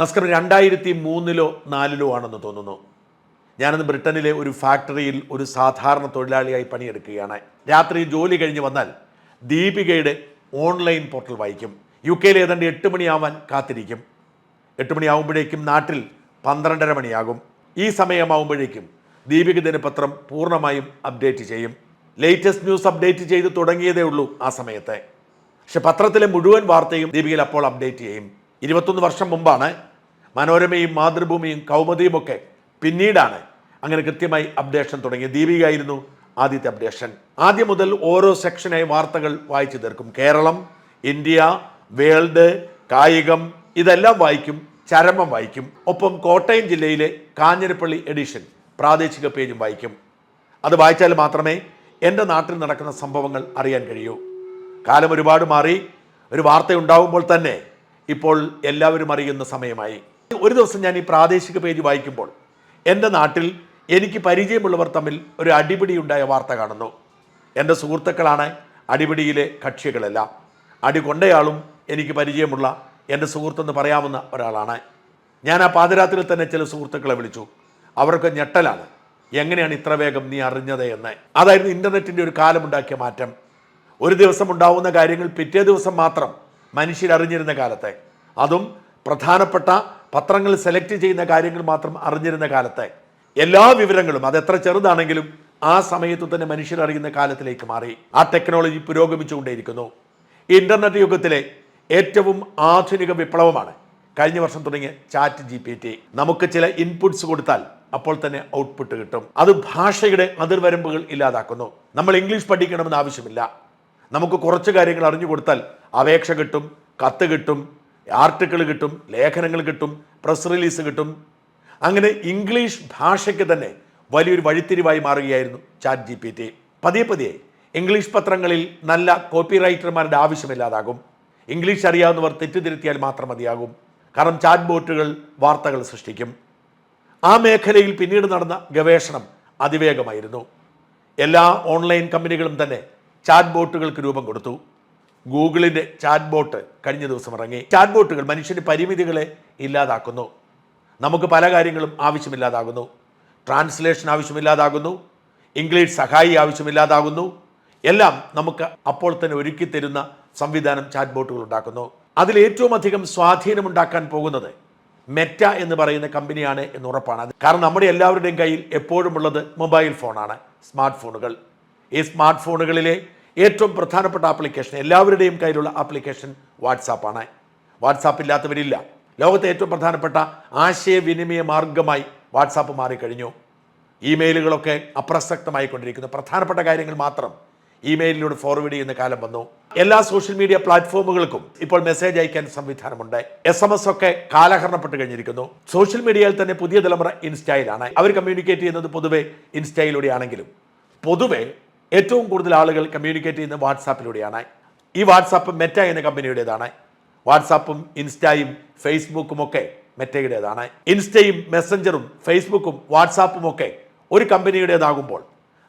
നമസ്കാരം രണ്ടായിരത്തി മൂന്നിലോ നാലിലോ ആണെന്ന് തോന്നുന്നു. ഞാനന്ന് ബ്രിട്ടനിലെ ഒരു ഫാക്ടറിയിൽ ഒരു സാധാരണ തൊഴിലാളിയായി പണിയെടുക്കുകയാണ്. രാത്രി ജോലി കഴിഞ്ഞ് വന്നാൽ ദീപികയുടെ ഓൺലൈൻ പോർട്ടൽ വായിക്കും. യു കെയിൽ ഏതാണ്ട് എട്ട് മണിയാവാൻ കാത്തിരിക്കും. എട്ട് മണിയാവുമ്പോഴേക്കും നാട്ടിൽ പന്ത്രണ്ടര മണിയാകും. ഈ സമയമാവുമ്പോഴേക്കും ദീപിക ദിനപത്രം പൂർണമായും അപ്ഡേറ്റ് ചെയ്യും. ലേറ്റസ്റ്റ് ന്യൂസ് അപ്ഡേറ്റ് ചെയ്ത് തുടങ്ങിയതേ ഉള്ളൂ ആ സമയത്തെ. പക്ഷെ പത്രത്തിലെ മുഴുവൻ വാർത്തയും ദീപികയിൽ അപ്പോൾ അപ്ഡേറ്റ് ചെയ്യും. ഇരുപത്തൊന്ന് വർഷം മുമ്പാണ് മനോരമയും മാതൃഭൂമിയും കൗമുദിയും ഒക്കെ പിന്നീടാണ് അങ്ങനെ കൃത്യമായി അപ്ഡേഷൻ തുടങ്ങിയത്. ദീപിക ആയിരുന്നു ആദ്യത്തെ അപ്ഡേഷൻ ആദ്യം മുതൽ ഓരോ സെക്ഷനായി വാർത്തകൾ വായിച്ചു തീർക്കും. കേരളം ഇന്ത്യ വേൾഡ് കായികം ഇതെല്ലാം വായിക്കും ചരമം വായിക്കും. ഒപ്പം കോട്ടയം ജില്ലയിലെ കാഞ്ഞിരപ്പള്ളി എഡിഷൻ പ്രാദേശിക പേജും വായിക്കും. അത് വായിച്ചാൽ മാത്രമേ എന്റെ നാട്ടിൽ നടക്കുന്ന സംഭവങ്ങൾ അറിയാൻ കഴിയൂ. കാലം ഒരുപാട് മാറി ഒരു വാർത്ത ഉണ്ടാവുമ്പോൾ തന്നെ ഇപ്പോൾ എല്ലാവരും അറിയുന്ന സമയമായി. ഒരു ദിവസം ഞാൻ ഈ പ്രാദേശിക പേജ് വായിക്കുമ്പോൾ എന്റെ നാട്ടിൽ എനിക്ക് പരിചയമുള്ളവർ തമ്മിൽ ഒരു അടിപിടി ഉണ്ടായ വാർത്ത കാണുന്നു. എന്റെ സുഹൃത്തുക്കളാണ് അടിപിടിയിലെ കക്ഷികളെല്ലാം. അടി കൊണ്ടയാളും എനിക്ക് പരിചയമുള്ള എന്റെ സുഹൃത്തെന്ന് പറയാവുന്ന ഒരാളാണ്. ഞാൻ ആ പാതിരാത്രിയിൽ തന്നെ ചില സുഹൃത്തുക്കളെ വിളിച്ചു. അവർക്ക് ഞെട്ടലാണ്. എങ്ങനെയാണ് ഇത്ര വേഗം നീ അറിഞ്ഞത് എന്ന്. അതായിരുന്നു ഇന്റർനെറ്റിന്റെ ഒരു കാലമുണ്ടാക്കിയ മാറ്റം. ഒരു ദിവസം ഉണ്ടാവുന്ന കാര്യങ്ങൾ പിറ്റേ ദിവസം മാത്രം മനുഷ്യരറിഞ്ഞിരുന്ന കാലത്തെ. അതും പ്രധാനപ്പെട്ട പത്രങ്ങൾ സെലക്ട് ചെയ്യുന്ന കാര്യങ്ങൾ മാത്രം അറിഞ്ഞിരുന്ന കാലത്തെ എല്ലാ വിവരങ്ങളും അത് എത്ര ചെറുതാണെങ്കിലും ആ സമയത്ത് തന്നെ മനുഷ്യർ അറിയുന്ന കാലത്തിലേക്ക് മാറി. ആ ടെക്നോളജി പുരോഗമിച്ചുകൊണ്ടേയിരിക്കുന്നു. ഇന്റർനെറ്റ് യുഗത്തിലെ ഏറ്റവും ആധുനിക വിപ്ലവമാണ് കഴിഞ്ഞ വർഷം തുടങ്ങിയ ചാറ്റ് ജി പി ടി. നമുക്ക് ചില ഇൻപുട്സ് കൊടുത്താൽ അപ്പോൾ തന്നെ ഔട്ട്പുട്ട് കിട്ടും. അത് ഭാഷയുടെ അതിർവരമ്പുകൾ ഇല്ലാതാക്കുന്നു. നമ്മൾ ഇംഗ്ലീഷ് പഠിക്കണമെന്ന് ആവശ്യമില്ല. നമുക്ക് കുറച്ച് കാര്യങ്ങൾ അറിഞ്ഞു കൊടുത്താൽ അപേക്ഷ കിട്ടും കത്ത് കിട്ടും ആർട്ടിക്കിൾ കിട്ടും ലേഖനങ്ങൾ കിട്ടും പ്രസ് റിലീസ് കിട്ടും. അങ്ങനെ ഇംഗ്ലീഷ് ഭാഷയ്ക്ക് തന്നെ വലിയൊരു വഴിത്തിരിവായി മാറുകയായിരുന്നു ചാറ്റ് ജി പി ടി പതിയെ പതിയെ ഇംഗ്ലീഷ് പത്രങ്ങളിൽ നല്ല കോപ്പി റൈറ്റർമാരുടെ ആവശ്യമില്ലാതാകും. ഇംഗ്ലീഷ് അറിയാവുന്നവർ തെറ്റിദ്ധരുത്തിയാൽ മാത്രം മതിയാകും. കാരണം ചാറ്റ് ബോട്ടുകൾ വാർത്തകൾ സൃഷ്ടിക്കും. ആ മേഖലയിൽ പിന്നീട് നടന്ന ഗവേഷണം അതിവേഗമായിരുന്നു. എല്ലാ ഓൺലൈൻ കമ്പനികളും തന്നെ ചാറ്റ് ബോട്ടുകൾക്ക് രൂപം കൊടുത്തു. ഗൂഗിളിന്റെ ചാറ്റ് ബോട്ട് കഴിഞ്ഞ ദിവസം ഇറങ്ങി. ചാറ്റ് ബോട്ടുകൾ മനുഷ്യന്റെ പരിമിതികളെ ഇല്ലാതാക്കുന്നു. നമുക്ക് പല കാര്യങ്ങളും ആവശ്യമില്ലാതാകുന്നു. ട്രാൻസ്ലേഷൻ ആവശ്യമില്ലാതാകുന്നു. ഇംഗ്ലീഷ് സഹായി ആവശ്യമില്ലാതാകുന്നു. എല്ലാം നമുക്ക് അപ്പോൾ തന്നെ ഒരുക്കി തരുന്ന സംവിധാനം ചാറ്റ് ബോട്ടുകൾ ഉണ്ടാക്കുന്നു. അതിൽ ഏറ്റവും അധികം സ്വാധീനമുണ്ടാക്കാൻ പോകുന്നത് മെറ്റ എന്ന് പറയുന്ന കമ്പനിയാണ് എന്ന് ഉറപ്പാണ്. കാരണം നമ്മുടെ എല്ലാവരുടെയും കയ്യിൽ എപ്പോഴും ഉള്ളത് മൊബൈൽ ഫോണാണ് സ്മാർട്ട് ഫോണുകൾ ഈ സ്മാർട്ട് ഫോണുകളിലെ ഏറ്റവും പ്രധാനപ്പെട്ട ആപ്ലിക്കേഷൻ എല്ലാവരുടെയും കയ്യിലുള്ള ആപ്ലിക്കേഷൻ വാട്സാപ്പാണ് വാട്സാപ്പ് ഇല്ലാത്തവരില്ല. ലോകത്തെ ഏറ്റവും പ്രധാനപ്പെട്ട ആശയവിനിമയ മാർഗമായി വാട്സാപ്പ് മാറിക്കഴിഞ്ഞു. ഇമെയിലുകളൊക്കെ അപ്രസക്തമായി കൊണ്ടിരിക്കുന്നു പ്രധാനപ്പെട്ട കാര്യങ്ങൾ മാത്രം ഇമെയിലിലൂടെ ഫോർവേഡ് ചെയ്യുന്ന കാലം വന്നു. എല്ലാ സോഷ്യൽ മീഡിയ പ്ലാറ്റ്ഫോമുകൾക്കും ഇപ്പോൾ മെസ്സേജ് അയക്കാൻ സംവിധാനമുണ്ട്. എസ് എം എസ് ഒക്കെ കാലഹരണപ്പെട്ട് കഴിഞ്ഞിരിക്കുന്നു. സോഷ്യൽ മീഡിയയിൽ തന്നെ പുതിയ തലമുറ ഇൻസ്റ്റയിലാണ് അവർ കമ്മ്യൂണിക്കേറ്റ് ചെയ്യുന്നത് പൊതുവെ ഇൻസ്റ്റയിലൂടെയാണെങ്കിലും പൊതുവെ ഏറ്റവും കൂടുതൽ ആളുകൾ കമ്മ്യൂണിക്കേറ്റ് ചെയ്യുന്നത് വാട്സാപ്പിലൂടെയാണ്. ഈ വാട്സാപ്പ് മെറ്റ എന്ന കമ്പനിയുടേതാണ്. വാട്സാപ്പും ഇൻസ്റ്റായും ഫേസ്ബുക്കും ഒക്കെ മെറ്റയുടേതാണ്. ഇൻസ്റ്റയും മെസ്സഞ്ചറും ഫേസ്ബുക്കും വാട്സാപ്പും ഒക്കെ ഒരു കമ്പനിയുടേതാകുമ്പോൾ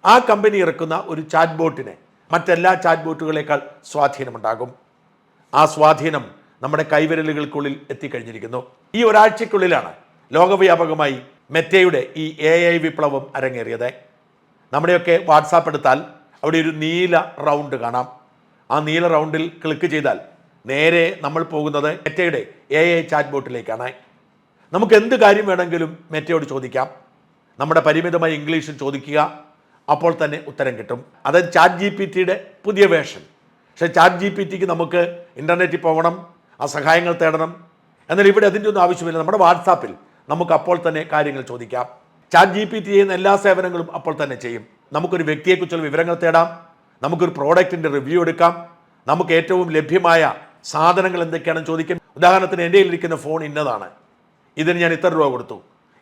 ആ കമ്പനി ഇറക്കുന്ന ഒരു ചാറ്റ് ബോട്ടിന് മറ്റെല്ലാ ചാറ്റ് ബോട്ടുകളേക്കാൾ സ്വാധീനമുണ്ടാകും. ആ സ്വാധീനം നമ്മുടെ കൈവിരലുകൾക്കുള്ളിൽ എത്തിക്കഴിഞ്ഞിരിക്കുന്നു. ഈ ഒരാഴ്ചക്കുള്ളിലാണ് ലോകവ്യാപകമായി മെറ്റയുടെ ഈ എ വിപ്ലവം അരങ്ങേറിയത്. നമ്മുടെയൊക്കെ വാട്സാപ്പ് എടുത്താൽ അവിടെ ഒരു നീല റൗണ്ട് കാണാം. ആ നീല റൗണ്ടിൽ ക്ലിക്ക് ചെയ്താൽ നേരെ നമ്മൾ പോകുന്നത് മെറ്റയുടെ എ ഐ ചാറ്റ് ബോട്ടിലേക്കാണ് നമുക്ക് എന്ത് കാര്യം വേണമെങ്കിലും മെറ്റയോട് ചോദിക്കാം. നമ്മുടെ പരിമിതമായ ഇംഗ്ലീഷിൽ ചോദിക്കുക. അപ്പോൾ തന്നെ ഉത്തരം കിട്ടും. അത് ചാറ്റ് ജി പി ടിയുടെ പുതിയ വേഷൻ പക്ഷേ ചാറ്റ് ജി പി ടിക്ക് നമുക്ക് ഇന്റർനെറ്റിൽ പോകണം ആ സഹായങ്ങൾ തേടണം. എന്നാൽ ഇവിടെ അതിന്റെ ഒന്നും ആവശ്യമില്ല. നമ്മുടെ വാട്സാപ്പിൽ നമുക്ക് അപ്പോൾ തന്നെ കാര്യങ്ങൾ ചോദിക്കാം. ചാറ്റ് ജി പി ടി ചെയ്യുന്ന എല്ലാ സേവനങ്ങളും അപ്പോൾ തന്നെ ചെയ്യും. നമുക്കൊരു വ്യക്തിയെക്കുറിച്ചുള്ള വിവരങ്ങൾ തേടാം. നമുക്കൊരു പ്രോഡക്റ്റിന്റെ റിവ്യൂ എടുക്കാം. നമുക്ക് ഏറ്റവും ലഭ്യമായ സാധനങ്ങൾ എന്തൊക്കെയാണെന്ന് ചോദിക്കാം ഉദാഹരണത്തിന് എന്റെ ഇരിക്കുന്ന ഫോൺ ഇന്നതാണ്. ഇതിന് ഞാൻ ഇത്ര രൂപ കൊടുത്തു.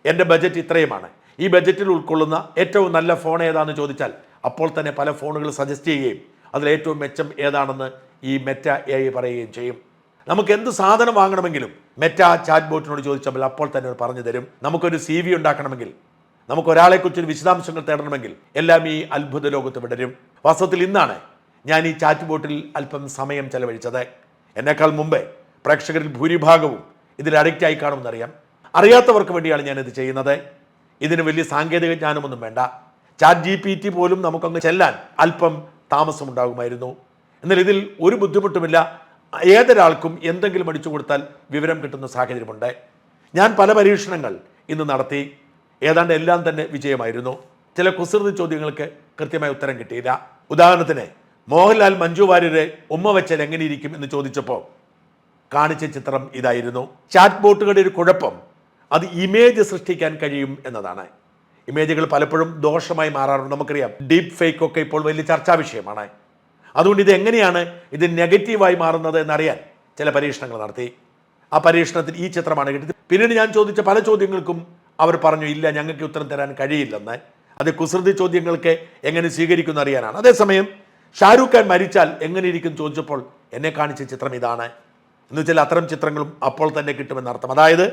എന്റെ ബജറ്റ് ഇത്രയുമാണ്. ഈ ബജറ്റിൽ ഉൾക്കൊള്ളുന്ന ഏറ്റവും നല്ല ഫോൺ ഏതാണെന്ന് ചോദിച്ചാൽ അപ്പോൾ തന്നെ പല ഫോണുകൾ സജസ്റ്റ് ചെയ്യുകയും അതിൽ ഏറ്റവും മെച്ചം ഏതാണെന്ന് ഈ മെറ്റ എ പറയുകയും ചെയ്യും. നമുക്ക് എന്ത് സാധനം വാങ്ങണമെങ്കിലും മെറ്റ ചാറ്റ് ബോട്ടിനോട് ചോദിച്ചാൽ അപ്പോൾ തന്നെ പറഞ്ഞു തരും. നമുക്കൊരു സി വി ഉണ്ടാക്കണമെങ്കിൽ നമുക്ക് ഒരാളെക്കുറിച്ചൊരു വിശദാംശങ്ങൾ തേടണമെങ്കിൽ എല്ലാം ഈ അത്ഭുത ലോകത്ത് വിടരും. വാസ്തവത്തിൽ ഇന്നാണ് ഞാൻ ഈ ചാറ്റ് ബോട്ടിൽ അല്പം സമയം ചെലവഴിച്ചത്. എന്നേക്കാൾ മുമ്പേ പ്രേക്ഷകരിൽ ഭൂരിഭാഗവും ഇതിൽ അഡിക്റ്റ് ആയി കാണുമെന്നറിയാം. അറിയാത്തവർക്ക് വേണ്ടിയാണ് ഞാനിത് ചെയ്യുന്നത്. ഇതിന് വലിയ സാങ്കേതിക ജ്ഞാനമൊന്നും വേണ്ട. ചാറ്റ് ജി പി ടി പോലും നമുക്കങ്ങ് ചെല്ലാൻ അല്പം താമസമുണ്ടാകുമായിരുന്നു. എന്നാൽ ഇതിൽ ഒരു ബുദ്ധിമുട്ടുമില്ല. ഏതൊരാൾക്കും എന്തെങ്കിലും അടിച്ചു കൊടുത്താൽ വിവരം കിട്ടുന്ന സാഹചര്യമുണ്ട്. ഞാൻ പല പരീക്ഷണങ്ങൾ ഇന്ന് നടത്തി. ഏതാണ്ട് എല്ലാം തന്നെ വിജയമായിരുന്നു. ചില കുസൃതി ചോദ്യങ്ങൾക്ക് കൃത്യമായ ഉത്തരം കിട്ടിയില്ല. ഉദാഹരണത്തിന് മോഹൻലാൽ മഞ്ജു വാര്യരെ ഉമ്മ വെച്ചാൽ എങ്ങനെയിരിക്കും എന്ന് ചോദിച്ചപ്പോൾ കാണിച്ച ചിത്രം ഇതായിരുന്നു. ചാറ്റ് ബോട്ടുകളുടെ ഒരു കുഴപ്പം അത് ഇമേജ് സൃഷ്ടിക്കാൻ കഴിയും എന്നതാണ്. ഇമേജുകൾ പലപ്പോഴും ദോഷമായി മാറാറുണ്ട്. നമുക്കറിയാം ഡീപ്പ് ഫേക്ക് ഒക്കെ ഇപ്പോൾ വലിയ ചർച്ചാ വിഷയമാണ്. അതുകൊണ്ട് ഇത് എങ്ങനെയാണ് ഇത് നെഗറ്റീവായി മാറുന്നത് എന്നറിയാൻ ചില പരീക്ഷണങ്ങൾ നടത്തി. ആ പരീക്ഷണത്തിൽ ഈ ചിത്രമാണ് കിട്ടിയത്. പിന്നീട് ഞാൻ ചോദിച്ച പല ചോദ്യങ്ങൾക്കും അവർ പറഞ്ഞു ഇല്ല ഞങ്ങൾക്ക് ഉത്തരം തരാൻ കഴിയില്ലെന്ന്. അത് കുസൃതി ചോദ്യങ്ങൾക്ക് എങ്ങനെ സ്വീകരിക്കുന്ന അറിയാനാണ്. അതേസമയം ഷാരൂഖ് ഖാൻ മരിച്ചാൽ എങ്ങനെ ഇരിക്കും ചോദിച്ചപ്പോൾ എന്നെ കാണിച്ച ചിത്രം ഇതാണ്. എന്ന് വെച്ചാൽ അത്തരം ചിത്രങ്ങളും അപ്പോൾ തന്നെ കിട്ടുമെന്നർത്ഥം അതായത്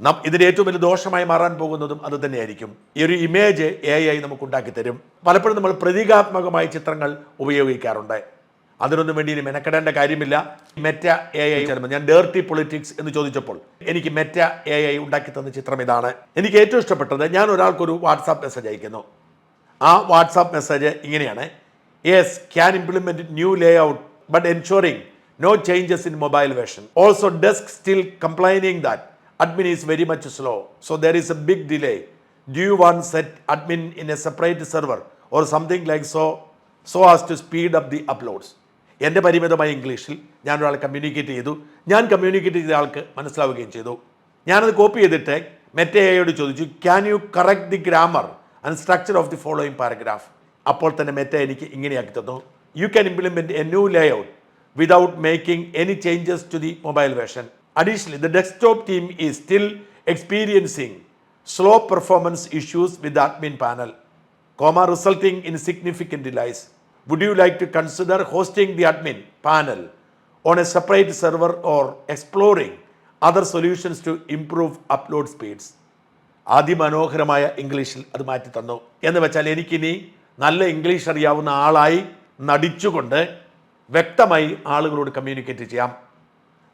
നം ഇതിന് ഏറ്റവും വലിയ ദോഷമായി മാറാൻ പോകുന്നതും അത് തന്നെയായിരിക്കും. ഈ ഒരു ഇമേജ് എ ഐ നമുക്ക് ഉണ്ടാക്കി തരും പലപ്പോഴും നമ്മൾ പ്രതീകാത്മകമായ ചിത്രങ്ങൾ ഉപയോഗിക്കാറുണ്ട്. അതിനൊന്നും വേണ്ടി ഇനി മെനക്കെടേണ്ട കാര്യമില്ല. മെറ്റ എ ഐ ഞാൻ ഡേർട്ടി പൊളിറ്റിക്സ് എന്ന് ചോദിച്ചപ്പോൾ എനിക്ക് മെറ്റ എ ഐ ഉണ്ടാക്കി തന്ന ചിത്രം ഇതാണ്. എനിക്ക് ഏറ്റവും ഇഷ്ടപ്പെട്ടത് ഞാൻ ഒരാൾക്കൊരു വാട്സാപ്പ് മെസ്സേജ് അയക്കുന്നു. ആ വാട്സാപ്പ് മെസ്സേജ് ഇങ്ങനെയാണ്. Yes can implement new layout but ensuring no changes in mobile version also desk still complaining that admin is very much slow so there is a big delay due one set admin in a separate server or something like so so as to speed up the uploads എന്റെ പരിമിതമായ ഇംഗ്ലീഷിൽ ഞാൻ ഒരാൾ communicate ചെയ്തു. ഞാൻ communicate ചെയ്ത ആൾക്ക് മനസ്സിലാവുകയും ചെയ്തു. ഞാനത് കോപ്പി ചെയ്തിട്ട് മെറ്റയോട് ചോദിച്ചു can you correct the grammar and structure of the following paragraph അപ്പോൾ തന്നെ മെറ്റ എനിക്ക് ഇങ്ങനെയാക്കി തന്നു. You can implement a new layout making any changes to the mobile version additionally the desktop team is still experiencing slow performance issues with admin panel comma resulting in significant delays. Would you like to consider hosting the admin panel on a separate server or exploring other solutions to improve upload speeds? അതിമനോഹരമായ ഇംഗ്ലീഷിൽ അത് മാറ്റി തന്നു. എന്ന് വെച്ചാൽ എനിക്കിനി നല്ല English അറിയാവുന്ന ആളായി നടിച്ചുകൊണ്ട് വ്യക്തമായി ആളുകളോട് കമ്മ്യൂണിക്കേറ്റ് ചെയ്യാം.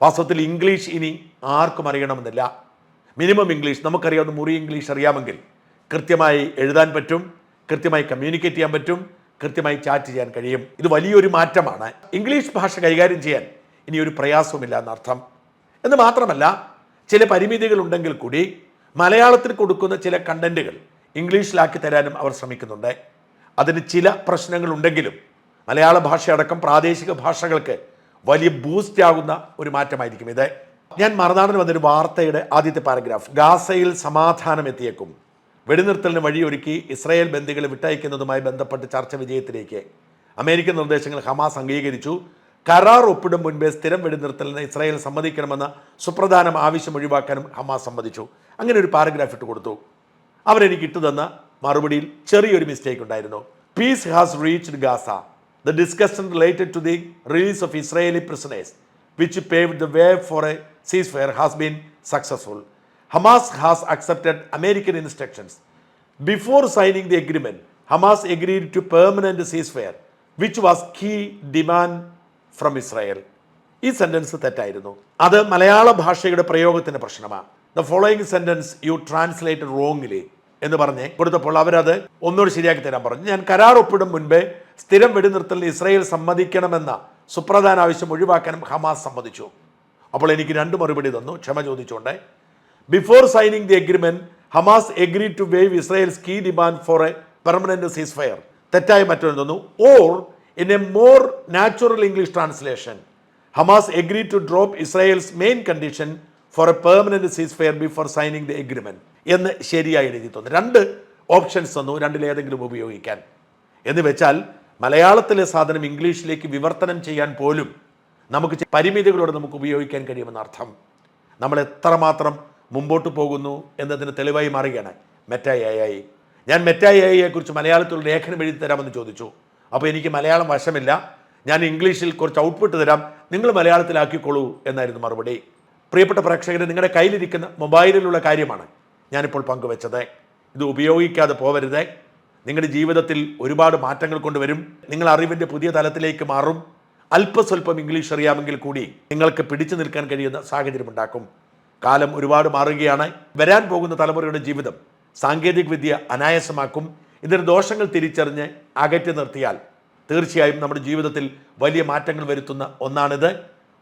വാസ്തവത്തിൽ ഇംഗ്ലീഷ് ഇനി ആർക്കും അറിയണമെന്നില്ല. മിനിമം ഇംഗ്ലീഷ് നമുക്കറിയാവുന്ന മുറി ഇംഗ്ലീഷ് അറിയാമെങ്കിൽ കൃത്യമായി എഴുതാൻ പറ്റും കൃത്യമായി കമ്മ്യൂണിക്കേറ്റ് ചെയ്യാൻ പറ്റും കൃത്യമായി ചാറ്റ് ചെയ്യാൻ കഴിയും. ഇത് വലിയൊരു മാറ്റമാണ്. ഇംഗ്ലീഷ് ഭാഷ കൈകാര്യം ചെയ്യാൻ ഇനി ഒരു പ്രയാസവുമില്ല എന്നർത്ഥം. എന്ന് മാത്രമല്ല ചില പരിമിതികൾ ഉണ്ടെങ്കിൽ കൂടി മലയാളത്തിൽ കൊടുക്കുന്ന ചില കണ്ടന്റുകൾ ഇംഗ്ലീഷിലാക്കി തരാനും അവർ ശ്രമിക്കുന്നുണ്ട്. അതിന് ചില പ്രശ്നങ്ങളുണ്ടെങ്കിലും മലയാള ഭാഷയടക്കം പ്രാദേശിക ഭാഷകൾക്ക് വലിയ ബൂസ്റ്റ് ആകുന്ന ഒരു മാറ്റമായിരിക്കും ഇത്. ഞാൻ മറുനാടിന് വന്നൊരു വാർത്തയുടെ ആദ്യത്തെ പാരഗ്രാഫ് ഗാസയിൽ സമാധാനം എത്തിയേക്കും വെടിനിർത്തലിന് വഴിയൊരുക്കി ഇസ്രായേൽ ബന്ദികളെ വിട്ടയക്കുന്നതുമായി ബന്ധപ്പെട്ട് ചർച്ച വിജയത്തിലേക്ക്. അമേരിക്കൻ നിർദ്ദേശങ്ങൾ ഹമാസ് അംഗീകരിച്ചു. കരാർ ഒപ്പിടും മുൻപേ സ്ഥിരം വെടിനിർത്തലിന് ഇസ്രായേൽ സമ്മതിക്കണമെന്ന സുപ്രധാനം ആവശ്യം ഒഴിവാക്കാനും ഹമാസ് സമ്മതിച്ചു. അങ്ങനെ ഒരു പാരഗ്രാഫ് ഇട്ട് കൊടുത്തു. അവരെനിക്ക് ഇട്ടുതന്ന മറുപടിയിൽ ചെറിയൊരു മിസ്റ്റേക്ക് ഉണ്ടായിരുന്നു. Peace has reached Gaza the discussion related to the release of Israeli prisoners which pave the way for a ceasefire has been successful. Hamas has accepted American instructions. Before signing the agreement, Hamas agreed to permanent ceasefire, which was key demand from Israel. ഈ sentence തെറ്റായിരുന്നു. അത് മലയാള ഭാഷയുടെ പ്രയോഗത്തിന്റെ പ്രശ്നമാണ്. The following sentence you translate wrongly എന്ന് പറഞ്ഞ് കൊടുത്തപ്പോൾ അവരത് ഒന്നുകൂടി ശരിയാക്കി തരാൻ പറഞ്ഞു. ഞാൻ കരാർ ഒപ്പിടും മുൻപേ സ്ഥിരം വെടിനിർത്തലിന് ഇസ്രായേൽ സമ്മതിക്കണമെന്ന സുപ്രധാന ആവശ്യം ഒഴിവാക്കാനും ഹമാസ് സമ്മതിച്ചു. അപ്പോൾ എനിക്ക് രണ്ട് മറുപടി തന്നു. ക്ഷമ ചോദിച്ചുകൊണ്ട്. Before signing the agreement, Hamas agree to waive Israel's key demand for a permanent ceasefire തെറ്റായ മറ്റൊരു തന്നു. Or in a more natural English translation Hamas agree to drop Israel's main condition for a permanent ceasefire before signing the agreement എന്ന് ശരിയായി എഴുതി തോന്നുന്നു രണ്ട് options തന്നു. രണ്ടിലേതെങ്കിലും ഉപയോഗിക്കാൻ. എന്ന് വെച്ചാൽ മലയാളത്തിലെ സാധനം ഇംഗ്ലീഷിലേക്ക് വിവർത്തനം ചെയ്യാൻ പോലും നമുക്ക് പരിമിതികളോട് നമുക്ക് ഉപയോഗിക്കാൻ കഴിയുമെന്ന അർത്ഥം നമ്മൾ എത്രമാത്രം മുമ്പോട്ട് പോകുന്നു എന്നതിന് തെളിവായി മാറുകയാണ് മെറ്റായി ആയി ഞാൻ മെറ്റായി ആയിയെക്കുറിച്ച് കുറിച്ച് മലയാളത്തിൽ ലേഖനം എഴുതി തരാമെന്ന് ചോദിച്ചു. അപ്പോൾ എനിക്ക് മലയാളം വശമില്ല. ഞാൻ ഇംഗ്ലീഷിൽ കുറച്ച് ഔട്ട്പുട്ട് തരാം. നിങ്ങൾ മലയാളത്തിലാക്കിക്കോളൂ എന്നായിരുന്നു മറുപടി. പ്രിയപ്പെട്ട പ്രേക്ഷകരെ നിങ്ങളുടെ കയ്യിലിരിക്കുന്ന മൊബൈലിലുള്ള കാര്യമാണ് ഞാനിപ്പോൾ പങ്കുവച്ചത്. ഇത് ഉപയോഗിക്കാതെ പോവരുത്. നിങ്ങളുടെ ജീവിതത്തിൽ ഒരുപാട് മാറ്റങ്ങൾ കൊണ്ടുവരും. നിങ്ങൾ അറിവിന്റെ പുതിയ തലത്തിലേക്ക് മാറും. അല്പസ്വല്പം ഇംഗ്ലീഷ് അറിയാമെങ്കിൽ കൂടി നിങ്ങൾക്ക് പിടിച്ചു നിൽക്കാൻ കഴിയുന്ന സാഹചര്യം ഉണ്ടാക്കും. കാലം ഒരുപാട് മാറുകയാണ്. വരാൻ പോകുന്ന തലമുറയുടെ ജീവിതം സാങ്കേതിക വിദ്യ അനായാസമാക്കും. ഇതിന് ദോഷങ്ങൾ തിരിച്ചറിഞ്ഞ് അകറ്റി നിർത്തിയാൽ തീർച്ചയായും നമ്മുടെ ജീവിതത്തിൽ വലിയ മാറ്റങ്ങൾ വരുത്തുന്ന ഒന്നാണിത്.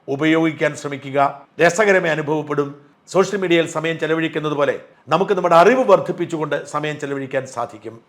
ഉപയോഗിക്കാൻ ശ്രമിക്കുക. രസകരമായി അനുഭവപ്പെടും. സോഷ്യൽ മീഡിയയിൽ സമയം ചെലവഴിക്കുന്നത് പോലെ നമുക്ക് നമ്മുടെ അറിവ് വർദ്ധിപ്പിച്ചുകൊണ്ട് സമയം ചെലവഴിക്കാൻ സാധിക്കും.